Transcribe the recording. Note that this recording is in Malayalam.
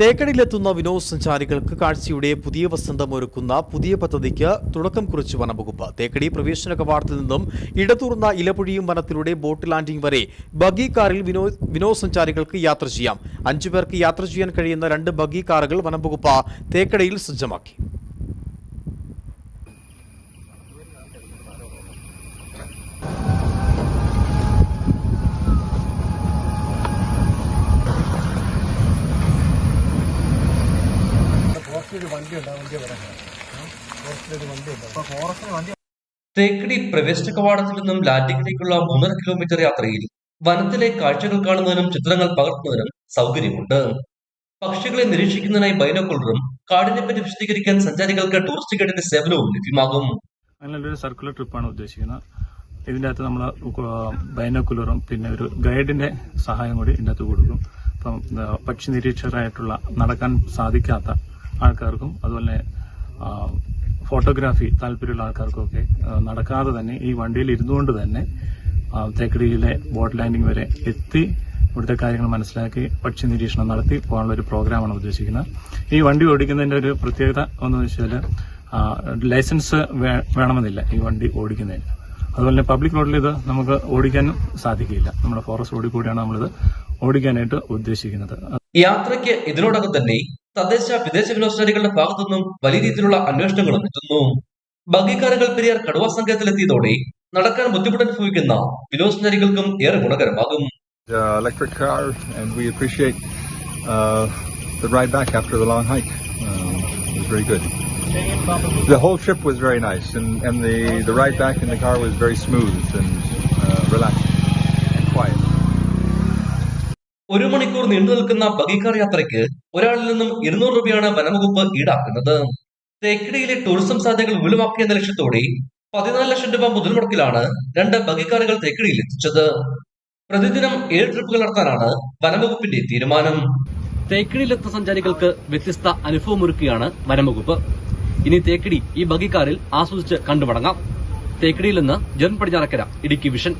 തേക്കടിയിലെത്തുന്ന വിനോദസഞ്ചാരികൾക്ക് കാഴ്ചയുടെ പുതിയ വസന്തം ഒരുക്കുന്ന പുതിയ പദ്ധതിക്ക് തുടക്കം കുറിച്ച് വനംവകുപ്പ്. തേക്കടി പ്രവേശന കവാടത്തിൽ നിന്നും ഇടതൂർന്ന ഇലപൊഴിയും വനത്തിലൂടെ ബോട്ട് ലാൻഡിംഗ് വരെ ബഗി കാറിൽ വിനോ വിനോദസഞ്ചാരികൾക്ക് യാത്ര ചെയ്യാം. അഞ്ചു പേർക്ക് യാത്ര ചെയ്യാൻ കഴിയുന്ന രണ്ട് ബഗി കാറുകൾ വനംവകുപ്പ് തേക്കടിയിൽ സജ്ജമാക്കി. തേക്കടി പ്രവേശന കവാടത്തിൽ നിന്നും ലാൻഡിംഗിലേക്കുള്ള മൂന്നര കിലോമീറ്റർ യാത്രയിൽ വനത്തിലെ കാഴ്ചകൾ കാണുന്നതിനും ചിത്രങ്ങൾ പകർത്തുന്നതിനും സൗകര്യമുണ്ട്. പക്ഷികളെ നിരീക്ഷിക്കുന്നതിനായി ബൈനോക്കുളറും കാടിനെ പറ്റി വിശദീകരിക്കാൻ സഞ്ചാരികൾക്ക് ടൂറിസ്റ്റ് ഗൈഡിന്റെ സേവനവും ലഭ്യമാകും. അങ്ങനെയുള്ള ഒരു സർക്കുലർ ട്രിപ്പാണ് ഉദ്ദേശിക്കുന്നത്. ഇതിന്റെ അകത്ത് നമ്മൾ ബൈനോക്കുലറും പിന്നെ ഒരു ഗൈഡിന്റെ സഹായം കൂടി ഇതിന്റെ അകത്ത് കൊടുക്കും. അപ്പം പക്ഷി നിരീക്ഷകരായിട്ടുള്ള നടക്കാൻ സാധിക്കാത്ത ആൾക്കാർക്കും അതുപോലെ ഫോട്ടോഗ്രാഫി താല്പര്യമുള്ള ആൾക്കാർക്കൊക്കെ നടക്കാതെ തന്നെ ഈ വണ്ടിയിൽ ഇരുന്നുകൊണ്ട് തന്നെ തേക്കടിയിലെ ബോട്ട് ലാൻഡിംഗ് വരെ എത്തി ഇവിടുത്തെ കാര്യങ്ങൾ മനസ്സിലാക്കി പക്ഷി നിരീക്ഷണം നടത്തി പോകാനുള്ള ഒരു പ്രോഗ്രാമാണ് ഉദ്ദേശിക്കുന്നത്. ഈ വണ്ടി ഓടിക്കുന്നതിന്റെ ഒരു പ്രത്യേകത എന്ന് വെച്ചാൽ ലൈസൻസ് വേണമെന്നില്ല ഈ വണ്ടി ഓടിക്കുന്നതിന്. അതുപോലെ പബ്ലിക് റോഡിൽ ഇത് നമുക്ക് ഓടിക്കാനും സാധിക്കില്ല. നമ്മുടെ ഫോറസ്റ്റ് റോഡിൽ കൂടിയാണ് നമ്മളിത് ഓടിക്കാനായിട്ട് ഉദ്ദേശിക്കുന്നത്. യാത്രയ്ക്ക് ഇതിനോടകം തന്നെ തദ്ദേശ വിദേശ വിനോദസഞ്ചാരികളുടെ ഭാഗത്തുനിന്നും വലിയ രീതിയിലുള്ള അന്വേഷണങ്ങളും എത്തുന്നു ബഗിക്കാരകൾ പെരിയാർ കടുവ സംഘത്തിലെത്തിയതോടെ നടക്കാൻ ബുദ്ധിമുട്ടനുഭവിക്കുന്ന വിനോദസഞ്ചാരികൾക്കും ഏറെ ഗുണകരമാകും uh, electric car, and we appreciate uh, the ride back after the long hike. Um, it was very good. The whole trip was very nice, and, and the, the ride back in the car was very smooth and uh, relaxing and quiet. ഒരു മണിക്കൂർ നീണ്ടു നിൽക്കുന്ന ബഗിക്കാർ യാത്രയ്ക്ക് ഒരാളിൽ നിന്നും ഇരുന്നൂറ് രൂപയാണ് വനംവകുപ്പ് ഈടാക്കുന്നത്. തേക്കടിയിലെ ടൂറിസം സാധ്യതകൾ വിപുലമാക്കിയ എന്ന ലക്ഷ്യത്തോടെ പതിനാല് ലക്ഷം രൂപ മുതൽ മുടക്കിലാണ് രണ്ട് ബഗിക്കാറുകൾ തേക്കടിയിൽ എത്തിച്ചത്. പ്രതിദിനം ഏഴ് ട്രിപ്പുകൾ നടത്താനാണ് വനംവകുപ്പിന്റെ തീരുമാനം. തേക്കടിയിലെത്തുന്ന സഞ്ചാരികൾക്ക് വ്യത്യസ്ത അനുഭവമൊരുക്കുകയാണ് വനംവകുപ്പ്. ഇനി തേക്കടി ഈ ബഗിക്കാറിൽ ആസ്വദിച്ച് കണ്ടുമടങ്ങാം. തേക്കടിയിൽ നിന്ന് ജൻ പടിഞ്ഞാറക്കര ഇടുക്കി വിഷൻ.